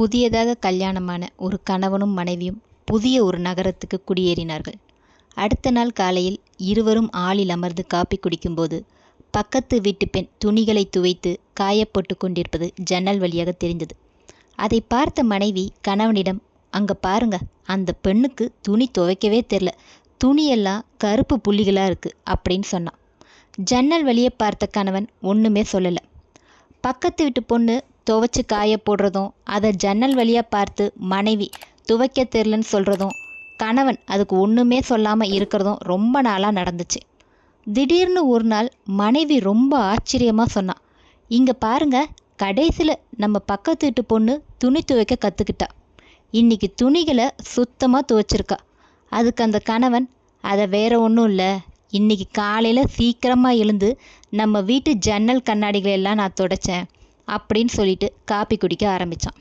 புதியதாக கல்யாணமான ஒரு கணவனும் மனைவியும் புதிய ஒரு நகரத்துக்கு குடியேறினார்கள். அடுத்த நாள் காலையில் இருவரும் ஆளில் அமர்ந்து காப்பி குடிக்கும்போது பக்கத்து வீட்டு பெண் துணிகளை துவைத்து காயப்போட்டு கொண்டிருப்பது ஜன்னல் வழியாக தெரிந்தது. அதை பார்த்த மனைவி கணவனிடம் அங்கே பாருங்க அந்த பெண்ணுக்கு துணி துவைக்கவே தெரில துணியெல்லாம் கருப்பு புள்ளிகளாக இருக்குது அப்படின்னு சொன்னான். ஜன்னல் வழியே பார்த்த கணவன் ஒன்றுமே சொல்லலை. பக்கத்து வீட்டு பொண்ணு துவைச்சி காய போடுறதும் அதை ஜன்னல் வழியாக பார்த்து மனைவி துவைக்க தெரிலன்னு சொல்கிறதும் கணவன் அதுக்கு ஒன்றுமே சொல்லாமல் இருக்கிறதும் ரொம்ப நாளாக நடந்துச்சு. திடீர்னு ஒரு நாள் மனைவி ரொம்ப ஆச்சரியமாக சொன்னான் இங்கே பாருங்க கடைசியில் நம்ம பக்கத்து வீட்டு பொண்ணு துணி துவைக்க கற்றுக்கிட்டா இன்னைக்கு துணிகளை சுத்தமாக துவைச்சிருக்கா. அதுக்கு அந்த கணவன் அதை வேற ஒன்றும் இல்லை இன்னைக்கு காலையில் சீக்கிரமாக எழுந்து நம்ம வீட்டு ஜன்னல் கண்ணாடிகளை எல்லாம் நான் துடைச்சேன். அப்படின்னு சொல்லிட்டு காப்பி குடிக்க ஆரம்பித்தான்